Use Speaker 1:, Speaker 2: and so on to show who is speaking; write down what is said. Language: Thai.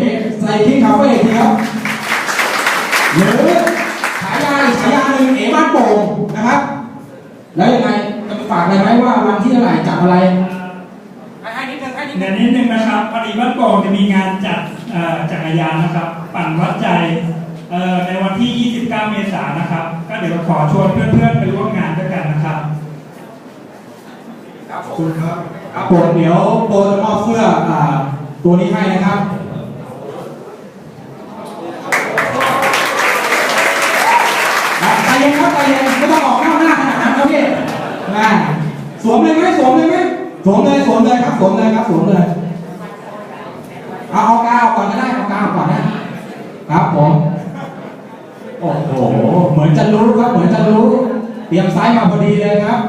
Speaker 1: เอ๋ใส่คิงคาเฟ่ทีครับหรือฉายาอีกฉายาหนึ่งเอ๋บ้านโป่งนะครับ แล้วยังไงจะฝากอะไรไหมว่าวันที่เท่าไหร่จัดอะไรให้ให้นิดนึงให้นิดนึ
Speaker 2: เดี๋ย
Speaker 1: ง
Speaker 2: วนิดนึงนะครับพอดีบ้านโป่งจะมีงานจัดเอ่อจักรยานนะครับ ปั่นวัดใจเอ่อในวันที่ 29 เมษายนนะครับ ก็เดี๋ยวขอชวนเพื่อนๆไปร่วมงานด้วยกันนะครับ
Speaker 1: ครับผมครับครับผมเดี๋ยวโปรจะมอบเสื้ออ่าตัวนี้ให้นะครับ เย็นครับใจเย็นไม่ต้องออกหน้าหน้าขนาดนั้นครับพี่นะสวมเลยไหมสวมเลยไหมสวมเลยสวมเลยครับสวมเลยครับสวมเลยเอาเอากาวก่อนก็ได้เอากาวก่อนนะครับผมโอ้โหเหมือนจะรู้ครับเหมือนจะรู้ เตรียมไซส์มาพอดีเลยครับ